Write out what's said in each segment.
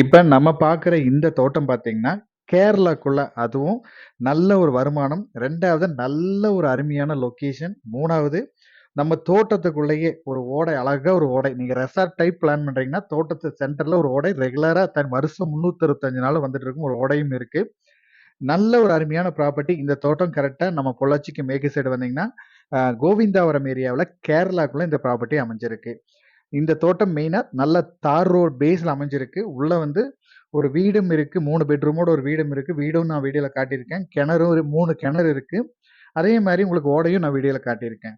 இப்போ நம்ம பார்க்குற இந்த தோட்டம் பார்த்தீங்கன்னா, கேரளாக்குள்ள அதுவும் நல்ல ஒரு வருமானம். ரெண்டாவது நல்ல ஒரு அருமையான லொக்கேஷன். மூணாவது நம்ம தோட்டத்துக்குள்ளேயே ஒரு ஓடை அழகாக ஒரு ஓடை. நீங்கள் ரெசார்ட் டைப் பிளான் பண்ணுறீங்கன்னா தோட்டத்து சென்டரில் ஒரு ஓடை ரெகுலராக தன் வருஷம் முந்நூற்றறுபத்தஞ்சு நாள் வந்துட்டு இருக்கும். ஒரு ஓடையும் இருக்குது நல்ல ஒரு அருமையான ப்ராப்பர்ட்டி. இந்த தோட்டம் கரெக்டாக நம்ம பொள்ளாச்சிக்கு மேற்கு சைடு வந்தீங்கன்னா, கோவிந்தாவரம் ஏரியாவில் கேரளாக்குள்ளே இந்த ப்ராப்பர்ட்டி அமைஞ்சிருக்கு. இந்த தோட்டம் மெயினாக நல்ல தார் ரோட் பேஸில் அமைஞ்சிருக்கு. உள்ளே வந்து ஒரு வீடும் இருக்குது மூணு பெட்ரூமோட ஒரு வீடும் இருக்குது வீடும் நான் வீடியோவில் காட்டியிருக்கேன். கிணறும் ஒரு மூணு கிணறு இருக்குது அதே மாதிரி உங்களுக்கு ஓடையும் நான் வீடியோவில் காட்டியிருக்கேன்.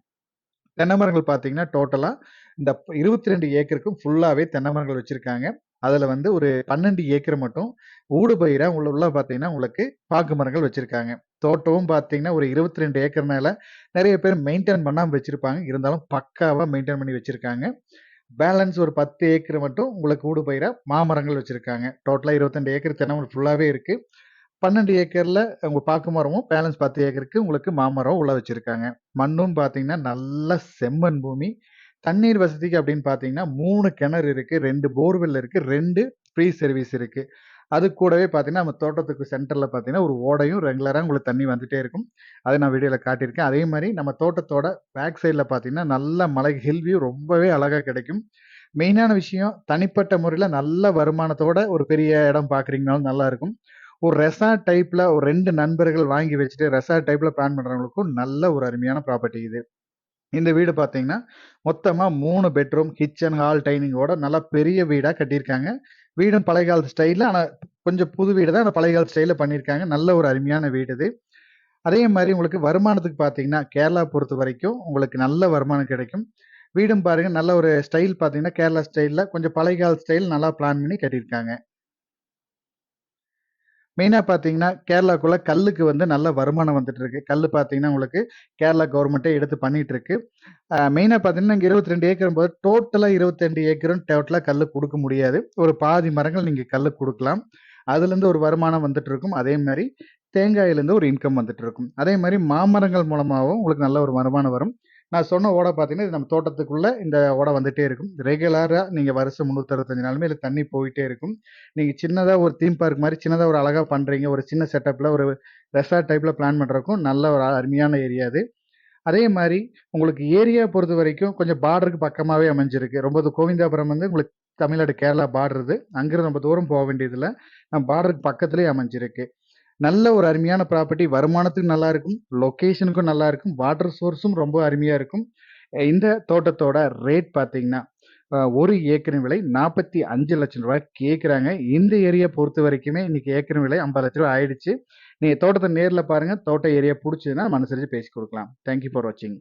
தென்னை மரங்கள் பார்த்தீங்கன்னா, டோட்டலாக இந்த 22 ஏக்கருக்கும் ஃபுல்லாகவே தென்னை மரங்கள் வச்சுருக்காங்க. அதில் வந்து ஒரு 12 ஏக்கர் மட்டும் ஊடு பயிராக உள்ள உள்ள பார்த்தீங்கன்னா, உங்களுக்கு பாக்கு மரங்கள் வச்சுருக்காங்க. தோட்டமும் பார்த்தீங்கன்னா, ஒரு 22 ஏக்கர்னால நிறைய பேர் மெயின்டைன் பண்ணாமல் வச்சுருப்பாங்க. இருந்தாலும் பக்காவாக மெயின்டைன் பண்ணி வச்சுருக்காங்க. பேலன்ஸ் ஒரு 10 ஏக்கர் மட்டும் உங்களுக்கு ஊடுபயிரா மாமரங்கள் வச்சுருக்காங்க டோட்டலாக இருபத்தெண்டு ஏக்கர் தென்னை மரம் ஃபுல்லாவே இருக்கு. 12 ஏக்கர்ல உங்க பாக்கு மரமும், பேலன்ஸ் 10 ஏக்கருக்கு உங்களுக்கு மாமரம் உள்ள வச்சுருக்காங்க மண்ணும் பார்த்தீங்கன்னா, நல்ல செம்மண் பூமி. தண்ணீர் வசதிக்கு அப்படின்னு பார்த்தீங்கன்னா, மூணு கிணறு இருக்குது ரெண்டு போர்வெல் இருக்குது ரெண்டு ஃப்ரீ சர்வீஸ் இருக்குது அது கூடவே பார்த்தீங்கன்னா, நம்ம தோட்டத்துக்கு சென்டரில் பார்த்தீங்கன்னா, ஒரு ஓடையும் ரெகுலராக உங்களுக்கு தண்ணி வந்துகிட்டே இருக்கும். அதை நான் வீடியோவில் காட்டியிருக்கேன். அதே மாதிரி நம்ம தோட்டத்தோட பேக் சைடில் பார்த்தீங்கன்னா, நல்ல மலை ஹில் வியூ ரொம்பவே அழகாக கிடைக்கும். மெயினான விஷயம் தனிப்பட்ட முறையில் நல்ல வருமானத்தோட ஒரு பெரிய இடம் பார்க்குறீங்கனாலும் நல்லாயிருக்கும் ஒரு ரெசார்ட் டைப்பில் ஒரு ரெண்டு நண்பர்கள் வாங்கி வச்சுட்டு ரெசார்ட் டைப்பில் பிளான் பண்ணுறவங்களுக்கும் நல்ல ஒரு அருமையான ப்ராப்பர்ட்டி இது. இந்த வீடு பார்த்தீங்கன்னா, மொத்தமாக மூணு பெட்ரூம், கிச்சன் ஹால், டைனிங்கோட நல்லா பெரிய வீடாக கட்டியிருக்காங்க. வீடும் பழைய காலத்து ஸ்டைலில் ஆனால் கொஞ்சம் புது வீடு தான். அந்த பழைய காலத்து ஸ்டைலில் பண்ணியிருக்காங்க. நல்ல ஒரு அருமையான வீடு இது. அதே மாதிரி உங்களுக்கு வருமானத்துக்கு பார்த்தீங்கன்னா, கேரளா பொறுத்த வரைக்கும் உங்களுக்கு நல்ல வருமானம் கிடைக்கும். வீடும் பாருங்கள் நல்ல ஒரு ஸ்டைல் பார்த்தீங்கன்னா, கேரளா ஸ்டைலில் கொஞ்சம் பழைய கால ஸ்டைல் நல்லா பிளான் பண்ணி கட்டியிருக்காங்க. மெயினாக பார்த்தீங்கன்னா, கேரளாக்குள்ள கல்லுக்கு வந்து நல்ல வருமானம் வந்துட்டு இருக்கு. கல் பார்த்தீங்கன்னா, உங்களுக்கு கேரளா கவர்மெண்ட்டே எடுத்து பண்ணிட்டு இருக்கு. மெயினாக பார்த்தீங்கன்னா இங்கே இருபத்தி ரெண்டு ஏக்கரும் போது டோட்டலாக இருபத்தி ரெண்டு ஏக்கரும் டோட்டலாக கல் கொடுக்க முடியாது. ஒரு பாதி மரங்கள் நீங்கள் கல் கொடுக்கலாம் அதுலேருந்து ஒரு வருமானம் வந்துட்டு இருக்கும். அதே மாதிரி தேங்காயிலேருந்து ஒரு இன்கம் வந்துட்டு இருக்கும். அதே மாதிரி மாமரங்கள் மூலமாகவும் உங்களுக்கு நல்ல ஒரு வருமானம் வரும். நான் சொன்ன ஓடை பார்த்தீங்கன்னா, இது நம்ம தோட்டத்துக்குள்ளே இந்த ஓடை வந்துட்டே இருக்கும். ரெகுலராக நீங்கள் வருஷம் 365 நாளுமே இல்லை தண்ணி போயிட்டே இருக்கும். நீங்கள் சின்னதாக ஒரு தீம் பார்க் மாதிரி சின்னதாக ஒரு அழகாக பண்ணுறீங்க ஒரு சின்ன செட்டப்பில் ஒரு ரெசார்ட் டைப்பில் பிளான் பண்ணுறக்கும் நல்ல ஒரு அருமையான ஏரியா அது அதே மாதிரி உங்களுக்கு ஏரியா பொறுத்தவரைக்கும் கொஞ்சம் பார்டருக்கு பக்கமாகவே அமைஞ்சிருக்கு. ரொம்ப கோவிந்தாபுரம் வந்து உங்களுக்கு தமிழ்நாடு, கேரளா பார்டர் இது. அங்கிருந்து ரொம்ப தூரம் போக வேண்டியதில்லை நம்ம பார்டருக்கு பக்கத்துலேயே அமைஞ்சிருக்கு. நல்ல ஒரு அருமையான ப்ராப்பர்ட்டி. வருமானத்துக்கும் நல்லா இருக்கும். லொக்கேஷனுக்கும் நல்லா இருக்கும். வாட்டர் சோர்ஸும் ரொம்ப அருமையா இருக்கும். இந்த தோட்டத்தோட ரேட் பார்த்தீங்கன்னா, ஒரு ஏக்கரின் விலை ரூ. 45,00,000 கேட்குறாங்க. இந்த ஏரியா பொறுத்தவரைக்குமே இன்னைக்கு ஏக்கரின் விலை ரூ. 50,00,000 ஆயிடுச்சு. நீங்கள் தோட்டத்தை நேரில் பாருங்கள் தோட்ட ஏரியா பிடிச்சதுன்னா மனசரிச்சு பேசி கொடுக்கலாம் தேங்க் யூ ஃபார் வாட்சிங்.